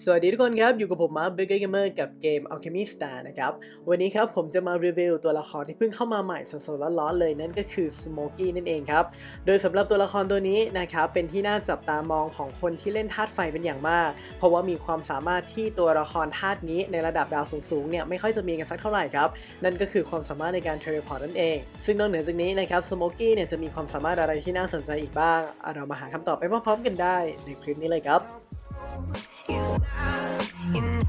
สวัสดีทุกคนครับ อยู่กับผมมาร์คเบเกอร์เกมเมอร์กับเกม Alchemy Star นะครับ วันนี้ครับผมจะมารีวิวตัวละครที่เพิ่งเข้ามาใหม่สดๆร้อนๆเลยนั่นก็คือ Smoky นั่นเองครับ โดยสำหรับตัวละครตัวนี้นะครับ เป็นที่น่าจับตามองของคนที่เล่นธาตุไฟเป็นอย่างมาก เพราะว่ามีความสามารถที่ตัวละครธาตุนี้ในระดับดาวสูงๆเนี่ยไม่ค่อยจะมีกันสักเท่าไหร่ครับ นั่นก็คือความสามารถในการเทเลพอร์ตนั่นเอง ซึ่งนอกเหนือจากนี้นะครับ Smoky เนี่ยจะมีความสามารถอะไรที่น่าสนใจอีกบ้างเรามาหาคำตอบไปพร้อมๆกันได้ในคลิปนี้เลยครับ is not in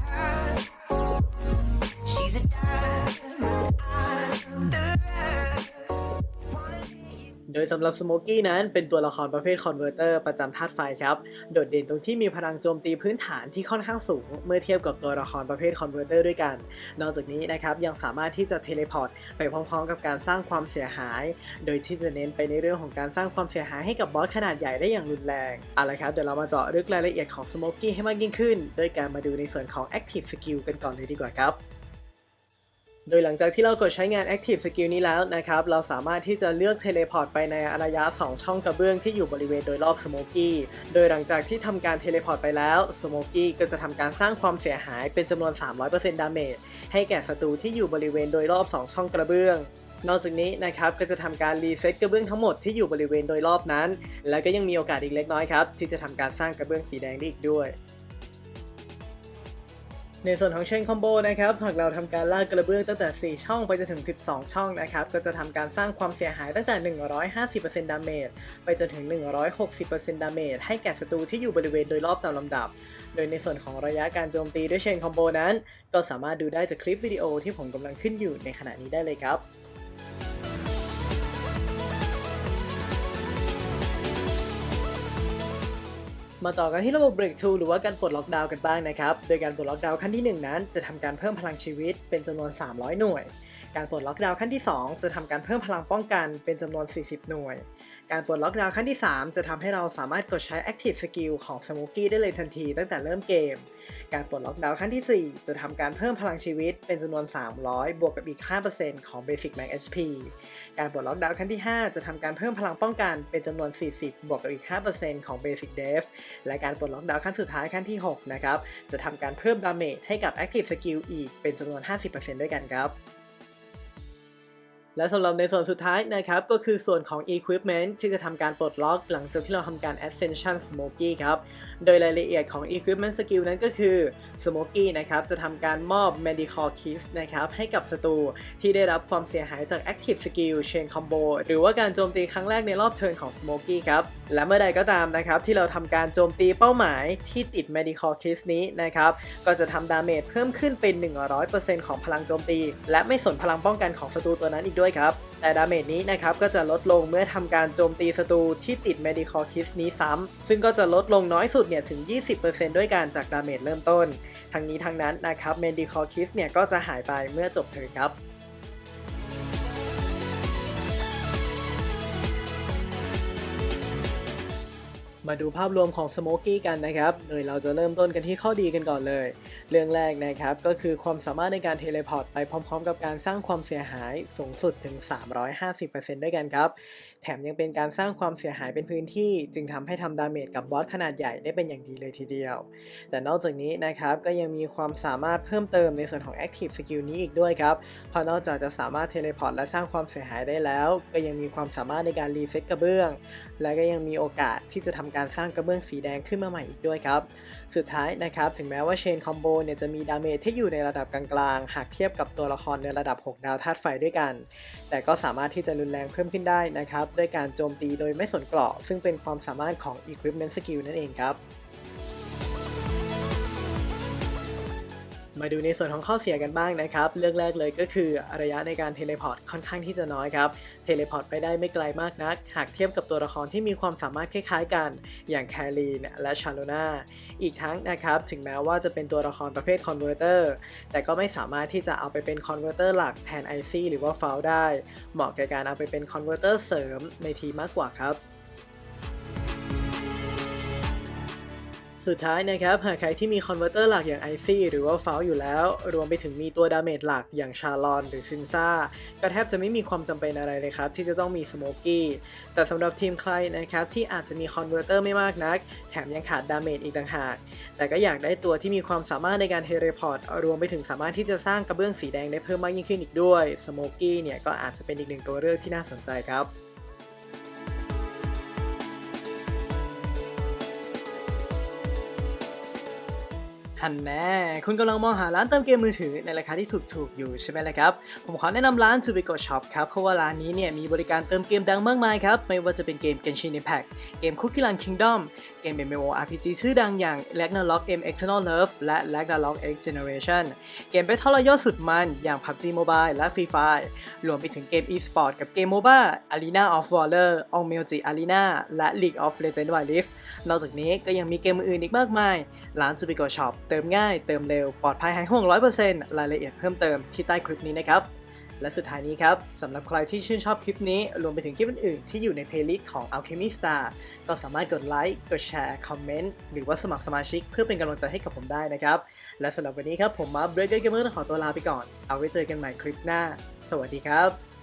โดยสำหรับสโมกี้นั้นเป็นตัวละครประเภทคอนเวอร์เตอร์ประจำธาตุไฟครับ โดดเด่นตรงที่มีพลังโจมตีพื้นฐานที่ค่อนข้างสูง เมื่อเทียบกับตัวละครประเภทคอนเวอร์เตอร์ด้วยกัน นอกจากนี้นะครับยังสามารถที่จะเทเลพอร์ตไปพร้อมๆ กับการสร้างความเสียหาย โดยที่จะเน้นไปในเรื่องของการสร้างความเสียหายให้กับบอสขนาดใหญ่ได้อย่างรุนแรงเอาละครับเดี๋ยวเรามาเจาะลึกรายละเอียดของสโมกี้ให้มากยิ่งขึ้น โดยการมาดูในส่วนของ Active Skill กันก่อนเลยดีกว่าครับ โดยหลังจากที่เรากดใช้งาน Active Skill นี้แล้วนะครับ เราสามารถที่จะเลือกเทเลพอร์ตไปในระยะ 2 ช่องกระเบื้องที่อยู่บริเวณโดยรอบ Smoky โดยหลังจากที่ทำการเทเลพอร์ตไปแล้ว Smoky ก็จะทำการสร้างความเสียหายเป็นจำนวน 300%ดาเมจให้แก่ศัตรูที่อยู่บริเวณโดยรอบ 2 ช่องกระเบื้องนอกจากนี้นะครับก็จะทำการรีเซ็ตกระเบื้องทั้งหมดที่อยู่บริเวณโดยรอบนั้น และก็ยังมีโอกาสอีกเล็กน้อยครับที่จะทำการสร้างกระเบื้องสีแดงได้อีกด้วย ในส่วนของเชนคอมโบนะครับหากเราทำการลากกระเบื้องตั้งแต่ 4 ช่องไปจนถึง 12 ช่องนะครับก็จะทำการสร้างความเสียหายตั้งแต่ 150%ดาเมจไปจนถึง 160%ดาเมจให้แก่ศัตรูที่อยู่บริเวณโดยรอบตามลำดับ โดยในส่วนของระยะการโจมตีด้วยเชนคอมโบนั้น ก็สามารถดูได้จากคลิปวิดีโอที่ผมกำลังขึ้นอยู่ในขณะนี้ได้เลยครับ มาต่อกันที่ระบบ Break Two หรือว่าการปลดล็อกดาวน์กันบ้างนะครับ โดยการปลดล็อกดาวน์ขั้นที่ 1 นั้นจะทำการเพิ่มพลังชีวิตเป็นจำนวน 300 หน่วย การปลดล็อกดาวน์ขั้นที่ 2 จะทำการเพิ่มพลังป้องกันเป็นจำนวน 40 หน่วย การปลดล็อกดาวน์ขั้นที่ 3 จะทำให้เราสามารถกดใช้ Active Skill ของ Smokey ได้เลยทันทีตั้งแต่เริ่มเกม การปลดล็อกดาวน์ขั้นที่ 4 จะทำการเพิ่มพลังชีวิตเป็นจำนวน 300 บวกกับอีก 5%ของ Basic Max HP การปลดล็อกดาวน์ขั้นที่ 5 จะทำการเพิ่มพลังป้องกันเป็นจำนวน 40 บวกกับอีก 5%ของ Basic Def และการปลดล็อกดาวน์ขั้นสุดท้ายขั้นที่ 6 นะครับ จะทำการเพิ่มดาเมจให้กับ Active Skill อีกเป็นจำนวน 50%ด้วยกันครับ และสำหรับในส่วนสุดท้ายนะครับก็คือส่วนของ Equipment ที่จะทำการปลดล็อก หลังจากที่เราทำการ Ascension Smoky ครับ โดยรายละเอียดของ Equipment Skill นั้นก็คือ Smoky นะครับจะทำการมอบ Medical Kit นะครับให้กับศัตรูที่ได้รับความเสียหายจาก Active Skill Chain Combo หรือว่าการโจมตีครั้งแรกในรอบเทิร์นของ Smoky ครับ และเมื่อใดก็ตามนะครับที่เราทำการโจมตีเป้าหมายที่ติด Medical Kit นี้นะครับก็จะทำดาเมจเพิ่มขึ้นเป็น 100%ของพลังโจมตี และไม่สนพลังป้องกันของศัตรูตัวนั้นอีกด้วยครับ แต่ดาเมจนี้นะครับก็จะลดลงเมื่อทำการโจมตีศัตรูที่ติด Medical Kit นี้ซ้ำซึ่งก็จะลดลงน้อยสุดเนี่ยถึง 20%ด้วยการจากดาเมจเริ่มต้น ทั้งนี้ทั้งนั้นนะครับ Medical Kit เนี่ยก็จะหายไปเมื่อจบเทิร์นครับ มาดูภาพรวมของสโมกี้กันนะครับ โดยเราจะเริ่มต้นกันที่ข้อดีกันก่อนเลย เรื่องแรกนะครับก็คือความสามารถในการเทเลพอร์ตไปพร้อมๆ กับการสร้างความเสียหายสูงสุดถึง 350%ด้วยกันครับ แถมยังเป็นการสร้างความเสียหายเป็นพื้นที่ จึงทำให้ทำดาเมจกับบอสขนาดใหญ่ได้เป็นอย่างดีเลยทีเดียว แต่นอกจากนี้นะครับก็ยังมีความสามารถเพิ่มเติมในส่วนของ Active Skill นี้อีกด้วยครับเพราะนอกจากจะสามารถเทเลพอร์ตและสร้างความเสียหายได้แล้ว ก็ยังมีความสามารถในการรีเซ็ตกระเบื้อง และก็ยังมีโอกาสที่จะทำการสร้างกระเบื้องสีแดงขึ้นมาใหม่อีกด้วยครับ สุดท้ายนะครับ ถึงแม้ว่าเชนคอมโบเนี่ยจะมีดาเมจที่อยู่ในระดับกลางๆ หากเทียบกับตัวละครในระดับ 6 ดาวธาตุไฟด้วยกัน แต่ก็สามารถที่จะรุนแรงเพิ่มขึ้นได้นะครับ ด้วยการโจมตีโดยไม่สนเกราะ ซึ่งเป็นความสามารถของ Equipment Skill นั่นเองครับ มาดูในส่วนของข้อเสียกันบ้างนะครับ เรื่องแรกเลยก็คือระยะในการเทเลพอร์ตค่อนข้างที่จะน้อยครับ เทเลพอร์ตไปได้ไม่ไกลมากนัก หากเทียบกับตัวละครที่มีความสามารถคล้ายๆกัน อย่างแคลีนและชาโลนาอีกทั้งนะครับ ถึงแม้ว่าจะเป็นตัวละครประเภทคอนเวอร์เตอร์ แต่ก็ไม่สามารถที่จะเอาไปเป็นคอนเวอร์เตอร์หลักแทน IC หรือว่าฟาวได้ เหมาะแก่การเอาไปเป็นคอนเวอร์เตอร์เสริมในทีมากกว่าครับ สุดท้ายนะครับหากใครที่มีคอนเวอร์เตอร์หลักอย่าง IC หรือว่าฟาอยู่แล้ว รวมไปถึงมีตัวดาเมจหลักอย่างชาลอนหรือซินซ่าก็แทบจะไม่มีความจำเป็นอะไรเลยครับ ที่จะต้องมีสโมกี้แต่สำหรับทีมใครนะครับที่อาจจะมีคอนเวอร์เตอร์ไม่มากนัก แถมยังขาดดาเมจอีกต่างหาก แต่ก็อยากได้ตัวที่มีความสามารถในการเทเลพอร์ตรวมไปถึงสามารถที่จะสร้างกระเบื้องสีแดงได้เพิ่มมากยิ่งขึ้นอีกด้วยสโมกี้เนี่ยก็อาจจะเป็นอีกหนึ่งตัวเลือกที่น่าสนใจครับ ทันแน่คุณกำลังมองหาร้านเติมเกมมือถือในราคาที่ถูกๆอยู่ใช่ไหมล่ะครับ ผมขอแนะนำร้าน t o b i g o Shop ครับ เพราะว่าร้านนี้เนี่ยมีบริการเติมเกมดังมากมายครับ ไม่ว่าจะเป็นเกม Genshin Impact เกม Cookie Run Kingdom เกม MMORPG ชื่อดังอย่าง Ragnarok M Eternal Love และ Ragnarok X Generation เกม Battle Royale สุดมันอย่าง PUBG Mobile และ Free Fire รวมไปถึงเกม e-sport กับเกม MOBA Arena of Valor All Music Arena และ League of Legends Wild Rift นอกจากนี้ก็ยังมีเกมอื่นอีกมากมายร้าน t o b i g o Shop เติมง่าย เติมเร็ว ปลอดภัยหายห่วง 100%รายละเอียดเพิ่มเติมที่ใต้คลิปนี้นะครับ และสุดท้ายนี้ครับสำหรับใครที่ชื่นชอบคลิปนี้ รวมไปถึงคลิปอื่นๆที่อยู่ในเพลย์ลิสต์ของ Alchemy Star ก็สามารถกดไลค์ กดแชร์ คอมเมนต์ หรือว่าสมัครสมาชิกเพื่อเป็นกำลังใจให้กับผมได้นะครับ และสำหรับวันนี้ครับผมมา Breaker Gamer ต้องขอตัวลาไปก่อน เอาไว้เจอกันใหม่คลิปหน้า สวัสดีครับ